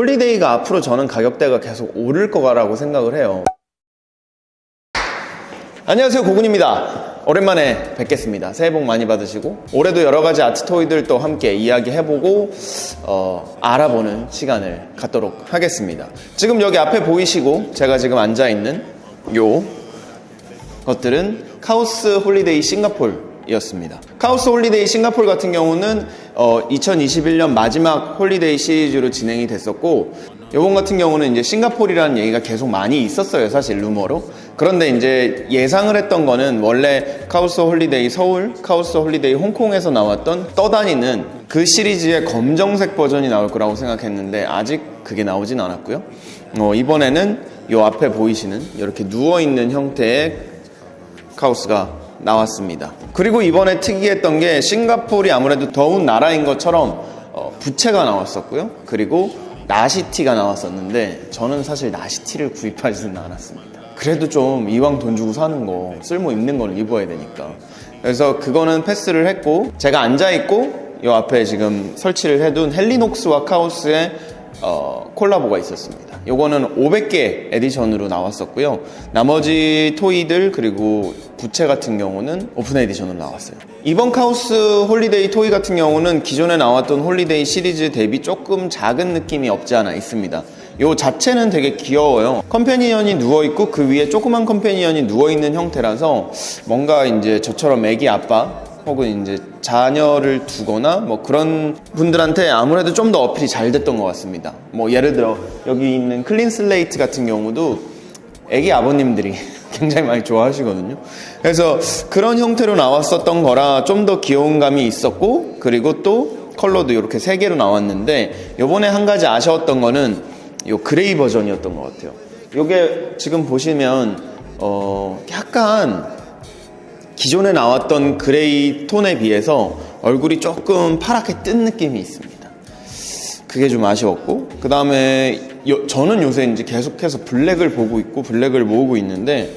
홀리데이가 앞으로 저는 가격대가 계속 오를 거라고 생각을 해요. 안녕하세요 고군입니다. 오랜만에 뵙겠습니다. 새해 복 많이 받으시고 올해도 여러 가지 아트 토이들 또 함께 이야기해보고 어, 알아보는 시간을 갖도록 하겠습니다. 지금 여기 앞에 보이시고 제가 지금 앉아 있는 요 것들은 카오스 홀리데이 싱가폴이었습니다. 카오스 홀리데이 싱가폴 같은 경우는 어, 2021년 마지막 홀리데이 시리즈로 진행이 됐었고 요번 같은 경우는 이제 싱가폴이라는 얘기가 계속 많이 있었어요, 사실 루머로. 그런데 이제 예상을 했던 거는 원래 카오스 홀리데이 서울, 카오스 홀리데이 홍콩에서 나왔던 떠다니는 그 시리즈의 검정색 버전이 나올 거라고 생각했는데 아직 그게 나오진 않았고요. 어, 이번에는 요 앞에 보이시는 이렇게 누워 있는 형태의 카오스가 나왔습니다. 그리고 이번에 특이했던 게 싱가폴이 아무래도 더운 나라인 것처럼 어, 부채가 나왔었고요. 그리고 나시티가 나왔었는데 저는 사실 나시티를 구입하지는 않았습니다. 그래도 좀 이왕 돈 주고 사는 거 쓸모 있는 걸 입어야 되니까. 그래서 그거는 패스를 했고 제가 앉아 있고 요 앞에 지금 설치를 해둔 헬리녹스와 카오스의 어, 콜라보가 있었습니다. 요거는 500개 에디션으로 나왔었고요. 나머지 토이들 그리고 부채 같은 경우는 오픈 에디션으로 나왔어요. 이번 카오스 홀리데이 토이 같은 경우는 기존에 나왔던 홀리데이 시리즈 대비 조금 작은 느낌이 없지 않아 있습니다. 요 자체는 되게 귀여워요. 컴패니언이 누워있고 그 위에 조그만 컴패니언이 누워있는 형태라서 뭔가 이제 저처럼 애기 아빠 혹은 이제 자녀를 두거나 뭐 그런 분들한테 아무래도 좀 더 어필이 잘 됐던 것 같습니다. 뭐 예를 들어 여기 있는 클린 슬레이트 같은 경우도 애기 아버님들이 굉장히 많이 좋아하시거든요. 그래서 그런 형태로 나왔었던 거라 좀 더 귀여운 감이 있었고 그리고 또 컬러도 이렇게 세 개로 나왔는데 요번에 한 가지 아쉬웠던 거는 요 그레이 버전이었던 것 같아요. 요게 지금 보시면 어 약간 기존에 나왔던 그레이 톤에 비해서 얼굴이 조금 파랗게 뜬 느낌이 있습니다. 그게 좀 아쉬웠고, 그 다음에 저는 요새 이제 계속해서 블랙을 보고 있고 블랙을 모으고 있는데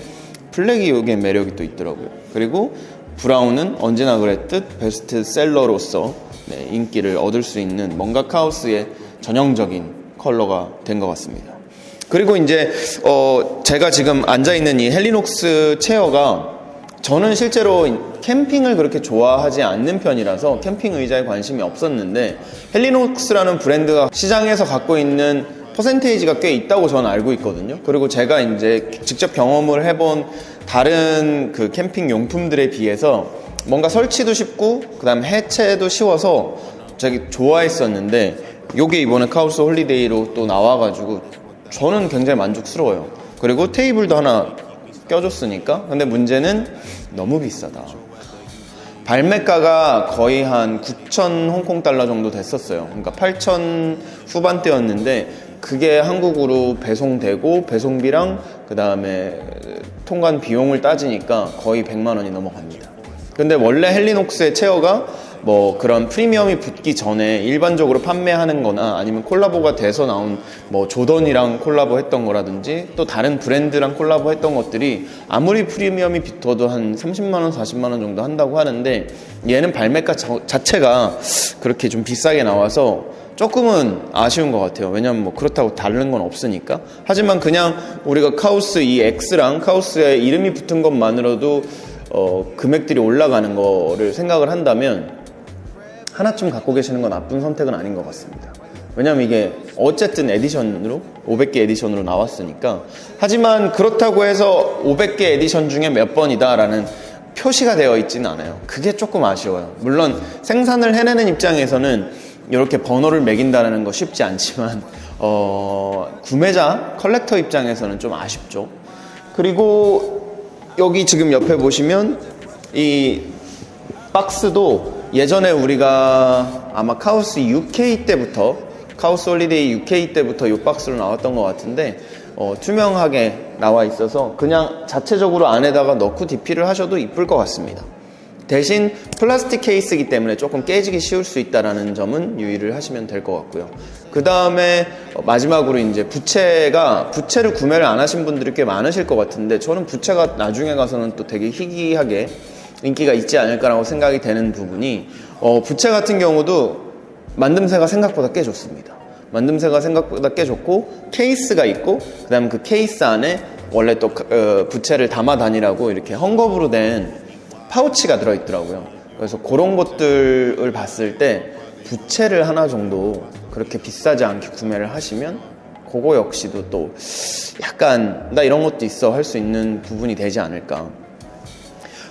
블랙이 여기에 매력이 또 있더라고요. 그리고 브라운은 언제나 그랬듯 베스트셀러로서 네, 인기를 얻을 수 있는 뭔가 카오스의 전형적인 컬러가 된 것 같습니다. 그리고 이제 어 제가 지금 앉아 있는 이 헬리녹스 체어가 저는 실제로 캠핑을 그렇게 좋아하지 않는 편이라서 캠핑 의자에 관심이 없었는데 헬리녹스라는 브랜드가 시장에서 갖고 있는 퍼센테이지가 꽤 있다고 저는 알고 있거든요. 그리고 제가 이제 직접 경험을 해본 다른 그 캠핑 용품들에 비해서 뭔가 설치도 쉽고 그다음 해체도 쉬워서 되게 좋아했었는데 요게 이번에 카우스 홀리데이로 또 나와가지고 저는 굉장히 만족스러워요. 그리고 테이블도 하나 껴줬으니까. 근데 문제는 너무 비싸다. 발매가가 거의 한 9천 홍콩 달러 정도 됐었어요. 그러니까 8천 후반대였는데 그게 한국으로 배송되고 배송비랑 그 다음에 통관 비용을 따지니까 거의 100만 원이 넘어갑니다. 근데 원래 헬리녹스의 체어가 뭐 그런 프리미엄이 붙기 전에 일반적으로 판매하는 거나 아니면 콜라보가 돼서 나온 뭐 조던이랑 콜라보 했던 거라든지 또 다른 브랜드랑 콜라보 했던 것들이 아무리 프리미엄이 붙어도 한 30만원, 40만원 정도 한다고 하는데 얘는 발매가 자체가 그렇게 좀 비싸게 나와서 조금은 아쉬운 것 같아요. 왜냐면 뭐 그렇다고 다른 건 없으니까. 하지만 그냥 우리가 카우스 이 X랑 카우스에 이름이 붙은 것만으로도 어, 금액들이 올라가는 거를 생각을 한다면 하나쯤 갖고 계시는 건 나쁜 선택은 아닌 것 같습니다. 왜냐면 이게 어쨌든 에디션으로 500개 에디션으로 나왔으니까 하지만 그렇다고 해서 500개 에디션 중에 몇 번이다라는 표시가 되어 있지는 않아요. 그게 조금 아쉬워요. 물론 생산을 해내는 입장에서는 이렇게 번호를 매긴다는 거 쉽지 않지만 어, 구매자 컬렉터 입장에서는 좀 아쉽죠. 그리고 여기 지금 옆에 보시면 이 박스도 예전에 우리가 아마 카우스 UK 때부터 카우스 홀리데이 UK 때부터 이 박스로 나왔던 것 같은데 어, 투명하게 나와 있어서 그냥 자체적으로 안에다가 넣고 DP를 하셔도 이쁠 것 같습니다. 대신 플라스틱 케이스이기 때문에 조금 깨지기 쉬울 수 있다는 점은 유의를 하시면 될 것 같고요. 그 다음에 마지막으로 이제 부채가 부채를 구매를 안 하신 분들이 꽤 많으실 것 같은데 저는 부채가 나중에 가서는 또 되게 희귀하게 인기가 있지 않을까라고 생각이 되는 부분이 어, 부채 같은 경우도 만듦새가 생각보다 꽤 좋습니다. 만듦새가 생각보다 꽤 좋고 케이스가 있고 그다음 그 케이스 안에 원래 또 어, 부채를 담아 다니라고 이렇게 헝겊으로 된 파우치가 들어 있더라고요. 그래서 그런 것들을 봤을 때 부채를 하나 정도 그렇게 비싸지 않게 구매를 하시면 그거 역시도 또 약간 나 이런 것도 있어 할 수 있는 부분이 되지 않을까.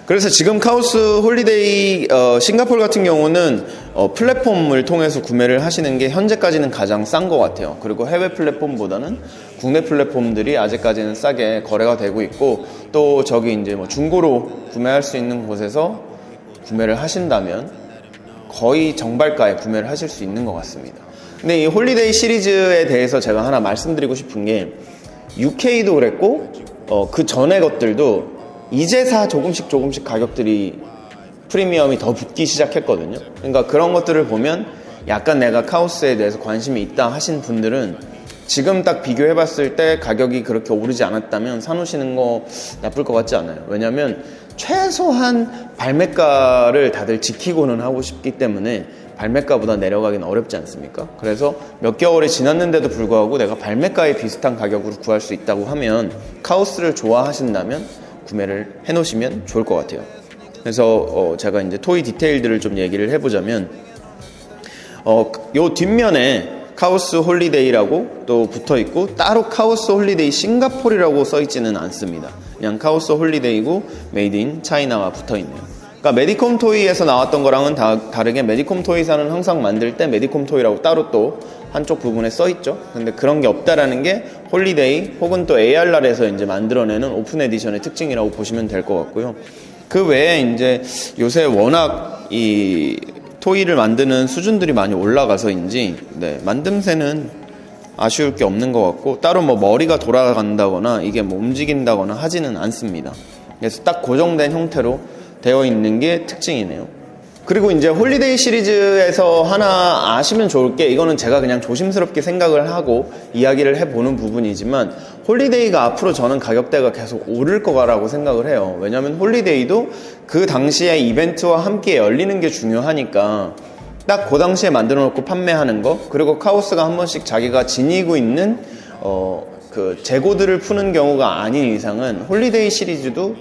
그래서 지금 카우스 홀리데이 어, 싱가폴 같은 경우는 어, 플랫폼을 통해서 구매를 하시는 게 현재까지는 가장 싼 것 같아요. 그리고 해외 플랫폼보다는 국내 플랫폼들이 아직까지는 싸게 거래가 되고 있고 또 저기 이제 뭐 중고로 구매할 수 있는 곳에서 구매를 하신다면 거의 정발가에 구매를 하실 수 있는 것 같습니다. 근데 이 홀리데이 시리즈에 대해서 제가 하나 말씀드리고 싶은 게 UK도 그랬고 어, 그 전에 것들도 이제사 조금씩 조금씩 가격들이 프리미엄이 더 붙기 시작했거든요. 그러니까 그런 것들을 보면 약간 내가 카우스에 대해서 관심이 있다 하신 분들은 지금 딱 비교해 봤을 때 가격이 그렇게 오르지 않았다면 사놓으시는 거 나쁠 것 같지 않아요. 왜냐면 최소한 발매가를 다들 지키고는 하고 싶기 때문에 발매가보다 내려가기는 어렵지 않습니까? 그래서 몇 개월이 지났는데도 불구하고 내가 발매가에 비슷한 가격으로 구할 수 있다고 하면 카우스를 좋아하신다면 구매를 해 놓으시면 좋을 것 같아요. 그래서 어 제가 이제 토이 디테일들을 좀 얘기를 해보자면 어, 요 뒷면에 카우스 홀리데이라고 또 붙어 있고 따로 카우스 홀리데이 싱가폴이라고 써 있지는 않습니다. 그냥 카우스 홀리데이고 메이드 인 차이나가 붙어 있네요. 그러니까 메디콤 토이에서 나왔던 거랑은 다, 다르게 메디콤 토이사는 항상 만들 때 메디콤 토이라고 따로 또 한쪽 부분에 써 있죠. 근데 그런 게 없다라는 게 홀리데이 혹은 또 ARR에서 이제 만들어내는 오픈 에디션의 특징이라고 보시면 될 것 같고요. 그 외에 이제 요새 워낙 이 토이를 만드는 수준들이 많이 올라가서인지 네, 만듦새는 아쉬울 게 없는 것 같고 따로 뭐 머리가 돌아간다거나 이게 뭐 움직인다거나 하지는 않습니다. 그래서 딱 고정된 형태로 되어 있는 게 특징이네요. 그리고 이제 홀리데이 시리즈에서 하나 아시면 좋을 게 이거는 제가 그냥 조심스럽게 생각을 하고 이야기를 해보는 부분이지만 홀리데이가 앞으로 저는 가격대가 계속 오를 거라고 생각을 해요. 왜냐하면 홀리데이도 그 당시에 이벤트와 함께 열리는 게 중요하니까 딱 그 당시에 만들어 놓고 판매하는 거 그리고 카오스가 한 번씩 자기가 지니고 있는 어 그 재고들을 푸는 경우가 아닌 이상은 홀리데이 시리즈도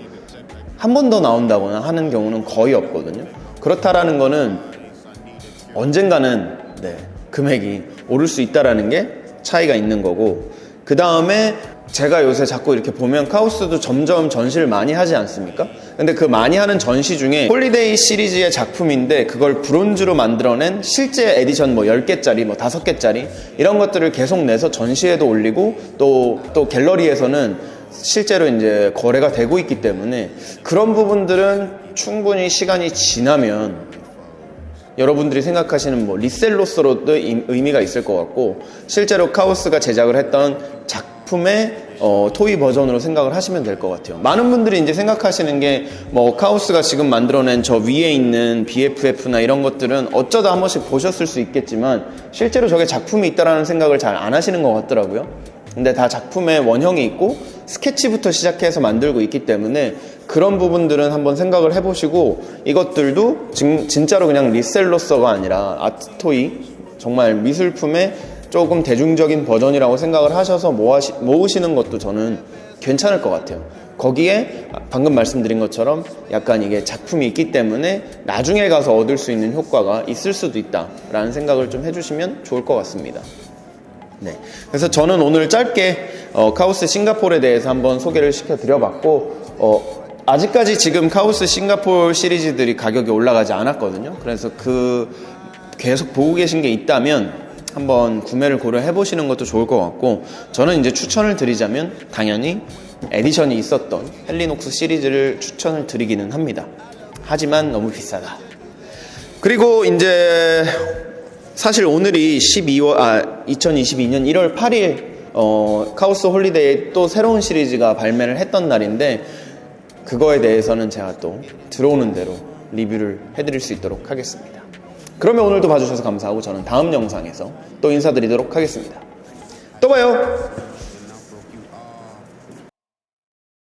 한 번 더 나온다거나 하는 경우는 거의 없거든요. 그렇다라는 거는 언젠가는 네, 금액이 오를 수 있다라는 게 차이가 있는 거고 그 다음에 제가 요새 자꾸 이렇게 보면 카우스도 점점 전시를 많이 하지 않습니까? 근데 그 많이 하는 전시 중에 홀리데이 시리즈의 작품인데 그걸 브론즈로 만들어낸 실제 에디션 뭐 10개짜리 뭐 5개짜리 이런 것들을 계속 내서 전시에도 올리고 또, 또 갤러리에서는 실제로 이제 거래가 되고 있기 때문에 그런 부분들은 충분히 시간이 지나면 여러분들이 생각하시는 뭐 리셀로서로도 이- 의미가 있을 것 같고 실제로 카오스가 제작을 했던 작품의 어, 토이 버전으로 생각을 하시면 될 것 같아요. 많은 분들이 이제 생각하시는 게 뭐 카오스가 지금 만들어낸 저 위에 있는 BFF나 이런 것들은 어쩌다 한 번씩 보셨을 수 있겠지만 실제로 저게 작품이 있다라는 생각을 잘 안 하시는 것 같더라고요. 근데 다 작품의 원형이 있고 스케치부터 시작해서 만들고 있기 때문에 그런 부분들은 한번 생각을 해보시고 이것들도 진, 진짜로 그냥 리셀로서가 아니라 아트토이 정말 미술품의 조금 대중적인 버전이라고 생각을 하셔서 모아시, 모으시는 것도 저는 괜찮을 것 같아요. 거기에 방금 말씀드린 것처럼 약간 이게 작품이 있기 때문에 나중에 가서 얻을 수 있는 효과가 있을 수도 있다라는 생각을 좀 해주시면 좋을 것 같습니다. 네. 그래서 저는 오늘 짧게 어, 카우스 싱가폴에 대해서 한번 소개를 시켜드려봤고 어, 아직까지 지금 카우스 싱가폴 시리즈들이 가격이 올라가지 않았거든요. 그래서 그 계속 보고 계신 게 있다면 한번 구매를 고려해 보시는 것도 좋을 것 같고 저는 이제 추천을 드리자면 당연히 에디션이 있었던 헬리녹스 시리즈를 추천을 드리기는 합니다. 하지만 너무 비싸다. 그리고 이제 사실 오늘이 12월 아 2022년 1월 8일 어 카우스 홀리데이 또 새로운 시리즈가 발매를 했던 날인데 그거에 대해서는 제가 또 들어오는 대로 리뷰를 해드릴 수 있도록 하겠습니다. 그러면 오늘도 봐주셔서 감사하고 저는 다음 영상에서 또 인사드리도록 하겠습니다. 또 봐요.